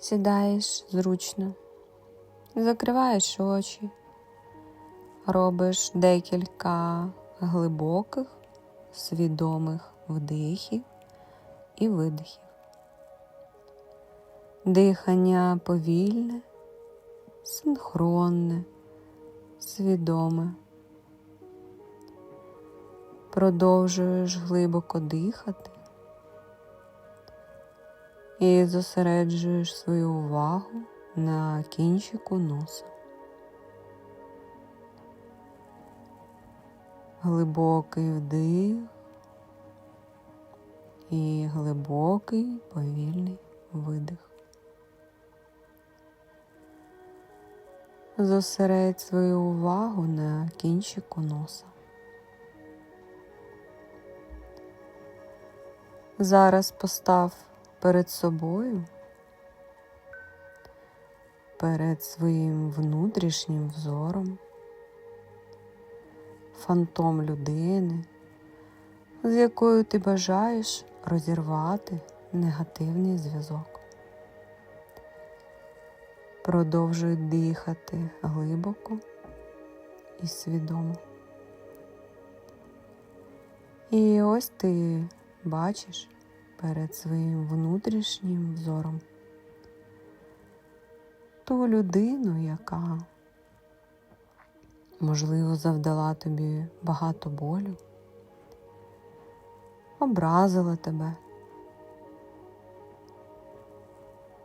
Сідаєш зручно, закриваєш очі, робиш декілька глибоких, свідомих вдихів і видихів. Дихання повільне, синхронне, свідоме. Продовжуєш глибоко дихати і зосереджуєш свою увагу на кінчику носа. Глибокий вдих і глибокий повільний видих. Зосередь свою увагу на кінчику носа. Зараз постав перед собою, перед своїм внутрішнім взором, фантом людини, з якою ти бажаєш розірвати негативний зв'язок. Продовжуй дихати глибоко і свідомо. І ось ти бачиш перед своїм внутрішнім взором ту людину, яка, можливо, завдала тобі багато болю, образила тебе.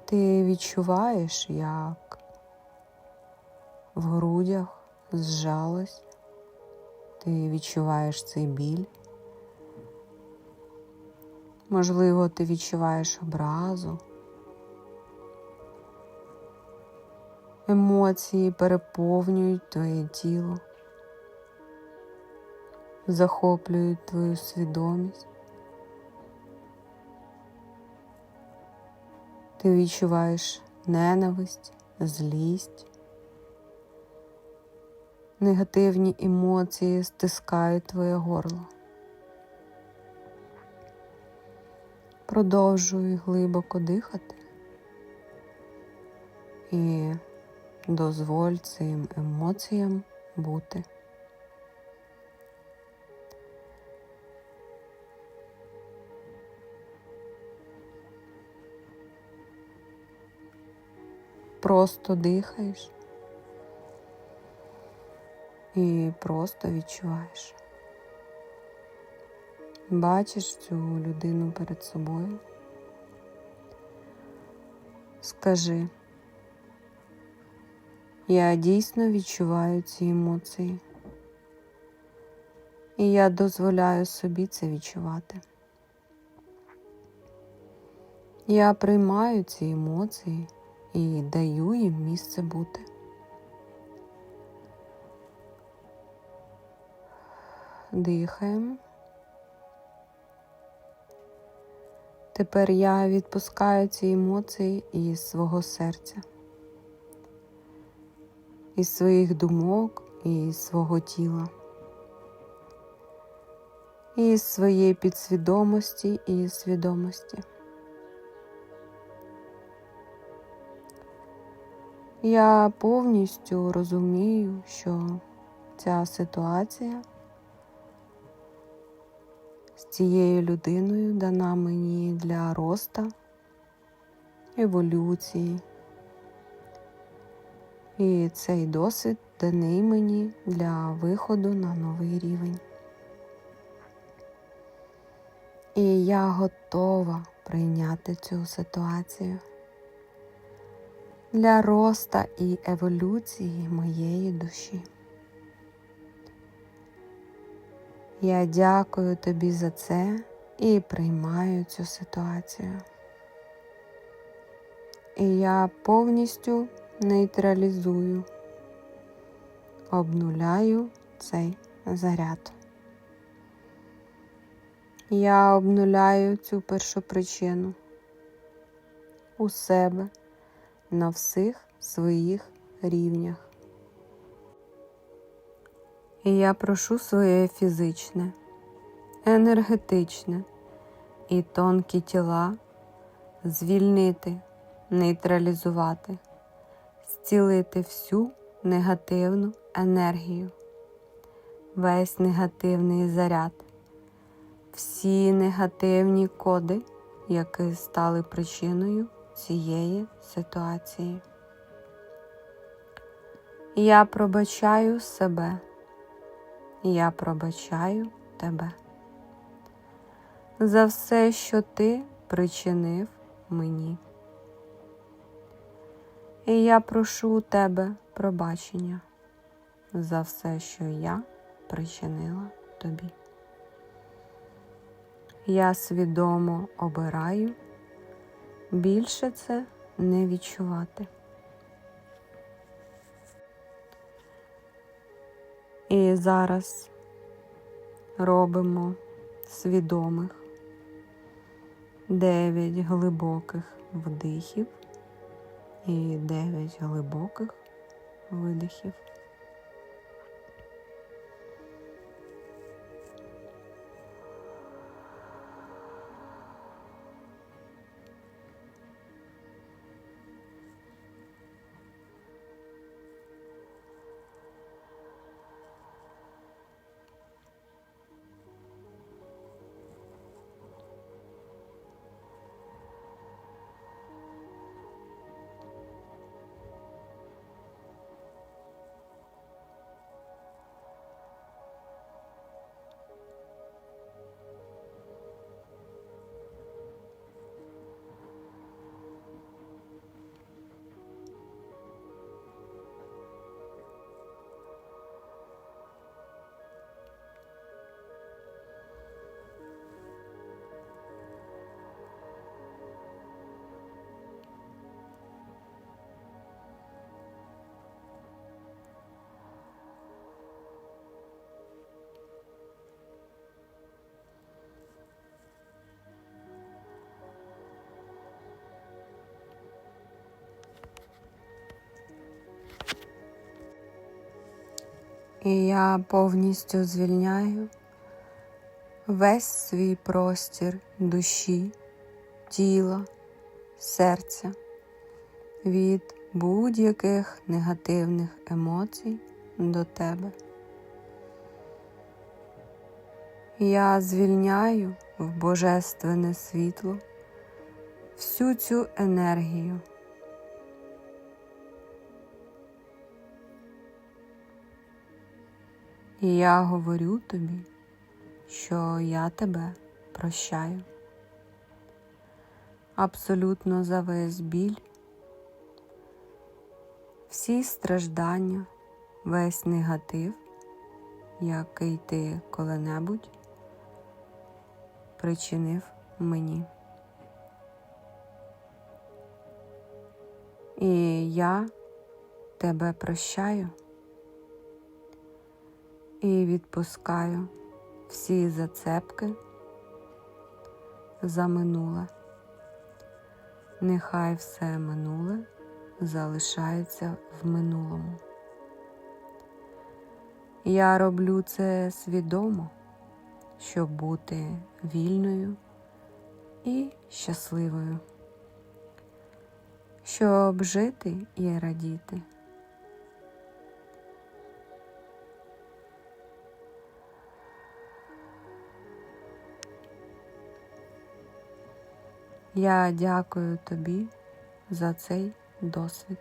Ти відчуваєш, як в грудях зжалось, ти відчуваєш цей біль. Можливо, ти відчуваєш образу. Емоції переповнюють твоє тіло, захоплюють твою свідомість. Ти відчуваєш ненависть, злість. Негативні емоції стискають твоє горло. Продовжуй глибоко дихати і дозволь цим емоціям бути. Просто дихаєш і просто відчуваєш. Бачиш цю людину перед собою. Скажи, я дійсно відчуваю ці емоції, і я дозволяю собі це відчувати. Я приймаю ці емоції і даю їм місце бути. Дихаємо. Тепер я відпускаю ці емоції із свого серця, із своїх думок із свого тіла, із своєї підсвідомості і свідомості. Я повністю розумію, що ця ситуація цією людиною дана мені для роста, еволюції. І цей досвід даний мені для виходу на новий рівень. І я готова прийняти цю ситуацію для роста і еволюції моєї душі. Я дякую тобі за це і приймаю цю ситуацію. І я повністю нейтралізую, обнуляю цей заряд. Я обнуляю цю першу причину у себе на всіх своїх рівнях. І я прошу своє фізичне, енергетичне і тонкі тіла звільнити нейтралізувати, зцілити всю негативну енергію, весь негативний заряд, всі негативні коди, які стали причиною цієї ситуації. Я пробачаю себе, я пробачаю тебе за все, що ти причинив мені. І я прошу у тебе пробачення за все, що я причинила тобі. Я свідомо обираю більше це не відчувати. І зараз робимо свідомих дев'ять глибоких вдихів і дев'ять глибоких видихів. І я повністю звільняю весь свій простір душі, тіла, серця від будь-яких негативних емоцій до тебе. Я звільняю в божественне світло всю цю енергію. І я говорю тобі, що я тебе прощаю. Абсолютно за весь біль, всі страждання, весь негатив, який ти коли-небудь причинив мені. І я тебе прощаю і відпускаю всі зацепки за минуле. Нехай все минуле залишається в минулому. Я роблю це свідомо, щоб бути вільною і щасливою, щоб жити і радіти. Я дякую тобі за цей досвід.